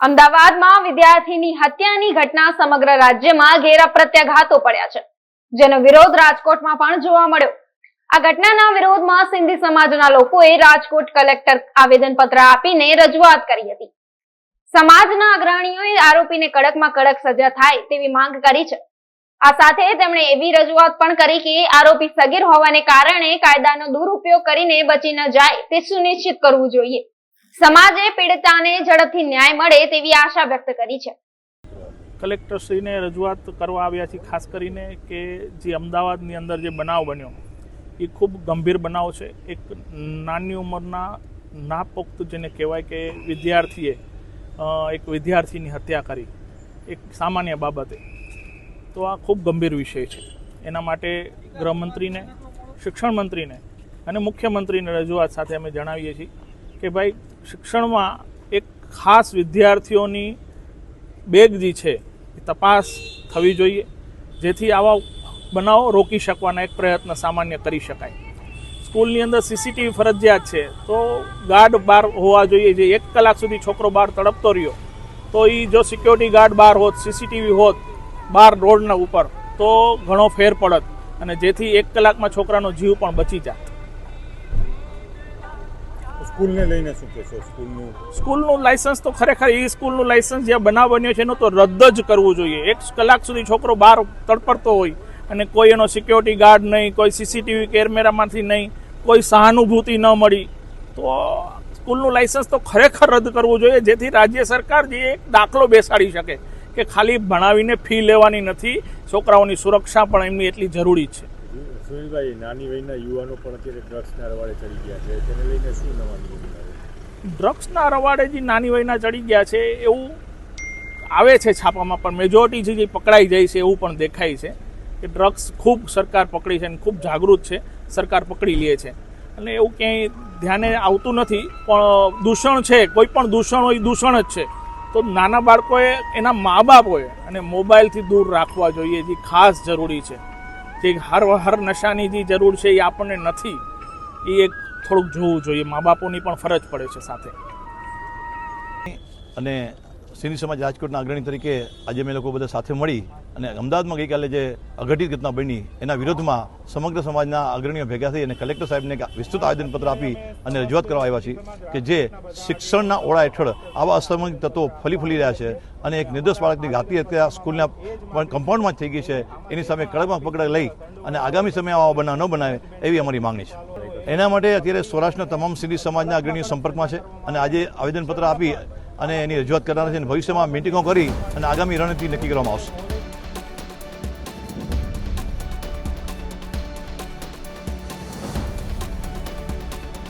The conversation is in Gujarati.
અમદાવાદમાં વિદ્યાર્થીની હત્યાની ઘટના સમગ્ર રાજ્યમાં ઘેરા પ્રત્યાઘાતો પડ્યા છે, જેનો વિરોધ રાજકોટમાં પણ જોવા મળ્યો. આ ઘટનાના વિરોધમાં સિંધી સમાજના લોકોએ રાજકોટ કલેક્ટર આવેદનપત્ર આપીને રજૂઆત કરી હતી. સમાજના અગ્રણીઓએ આરોપીને કડકમાં કડક સજા થાય તેવી માંગ કરી છે. આ સાથે તેમણે એવી રજૂઆત પણ કરી કે આરોપી સગીર હોવાને કારણે કાયદાનો દુરુપયોગ કરીને બચી ન જાય તે સુનિશ્ચિત કરવું જોઈએ. સમાજે પીડિતાને ઝડપથી ન્યાય મળે તેવી આશા વ્યક્ત કરી છે. કલેક્ટરશ્રીને રજૂઆત કરવા આવ્યા છીએ, ખાસ કરીને કે જે અમદાવાદની અંદર જે બનાવ બન્યો, એ ખૂબ ગંભીર બનાવ છે. એક નાની ઉંમરના નાપોક્ત, જેને કહેવાય કે વિદ્યાર્થીએ એક વિદ્યાર્થીની હત્યા કરી. એક સામાન્ય બાબતે. તો આ ખૂબ ગંભીર વિષય છે. એના માટે ગૃહમંત્રીને શિક્ષણ મંત્રીને અને મુખ્યમંત્રીને રજૂઆત સાથે અમે જણાવીએ છીએ. કે ભાઈ શિક્ષણમાં એક ખાસ વિદ્યાર્થીઓની બેગ જે છે એ તપાસ થવી જોઈએ, જેથી આવા બનાવો રોકી શકવાના એક પ્રયત્ન સામાન્ય કરી શકાય. સ્કૂલની અંદર સીસીટીવી ફરજિયાત છે, તો ગાર્ડ બહાર હોવા જોઈએ. જે એક કલાક સુધી છોકરો બહાર તડપતો રહ્યો, તો એ જો સિક્યોરિટી ગાર્ડ બહાર હોત, સીસીટીવી હોત, બહાર રોડના ઉપર, તો ઘણો ફેર પડત અને જેથી એક કલાકમાં છોકરાનો જીવ પણ બચી જાત સ્કૂલને લઈને શું કહેશો? સ્કૂલનું? સ્કૂલનું લાયસન્સ તો ખરેખર એ સ્કૂલનું લાયસન્સ જે બનાવ બન્યો છે એનું તો રદ જ કરવું જોઈએ. એક કલાક સુધી છોકરો બહાર તડપડતો હોય અને કોઈ એનો સિક્યોરિટી ગાર્ડ નહીં, કોઈ સીસીટીવી કેમેરામાંથી નહીં, કોઈ સહાનુભૂતિ ન મળી, તો સ્કૂલનું લાયસન્સ તો ખરેખર રદ કરવું જોઈએ. જેથી રાજ્ય સરકાર જે એક દાખલો બેસાડી શકે કે ખાલી ભણાવીને ફી લેવાની નથી, છોકરાઓની સુરક્ષા પણ એમની એટલી જરૂરી છે. સુનિલભાઈ નાની વયના યુવાનો પણ અત્યારે ડ્રગ્સના રવાડે ચડી ગયા છે. તેને લઈને શું નવા ડ્રગ્સના રવાડે જે નાની વયના ચડી ગયા છે, એવું આવે છે છાપામાં, પણ મેજોરિટી જે પકડાઈ જાય છે એવું પણ દેખાય છે કે ડ્રગ્સ ખૂબ સરકાર પકડી છે અને ખૂબ જાગૃત છે, સરકાર પકડી લે છે. અને એવું ક્યાંય ધ્યાને આવતું નથી, પણ દૂષણ છે, કોઈ પણ દૂષણ હોય દૂષણ જ છે. તો નાના બાળકોએ, એના મા બાપોએ અને મોબાઈલથી દૂર રાખવા જોઈએ, જે ખાસ જરૂરી છે. જે હર હર નશાની જે જરૂર છે એ આપણને નથી, એ એક થોડુંક જોવું જોઈએ. મા બાપોની પણ ફરજ પડે છે સાથે. અને સિંધી સમાજ રાજકોટના અગ્રણી તરીકે આજે અમે લોકો બધા સાથે મળી અને અમદાવાદમાં ગઈકાલે જે અઘટિત ઘટના બની, એના વિરોધમાં સમગ્ર સમાજના અગ્રણીઓ ભેગા થઈ અને કલેક્ટર સાહેબને વિસ્તૃત આવેદનપત્ર આપી અને રજૂઆત કરવા આવ્યા છે કે જે શિક્ષણના ઓળા હેઠળ આવા અસામાજિક તત્વો ફલી ફૂલી રહ્યા છે અને એક નિર્દોષ બાળકની ઘાતી હત્યા સ્કૂલના કમ્પાઉન્ડમાં જ થઈ ગઈ છે. એની સામે કડકમાં પકડ લઈ અને આગામી સમયે આવા બનાવ ન બનાવે એવી અમારી માંગણી છે. એના માટે અત્યારે સૌરાષ્ટ્રના તમામ સિંધી સમાજના અગ્રણીઓ સંપર્કમાં છે અને આજે આવેદનપત્ર આપી અને એની રજૂઆત કરનાર છે અને ભવિષ્યમાં મિટિંગો કરી અને આગામી રણનીતિ નક્કી કરવામાં આવશે.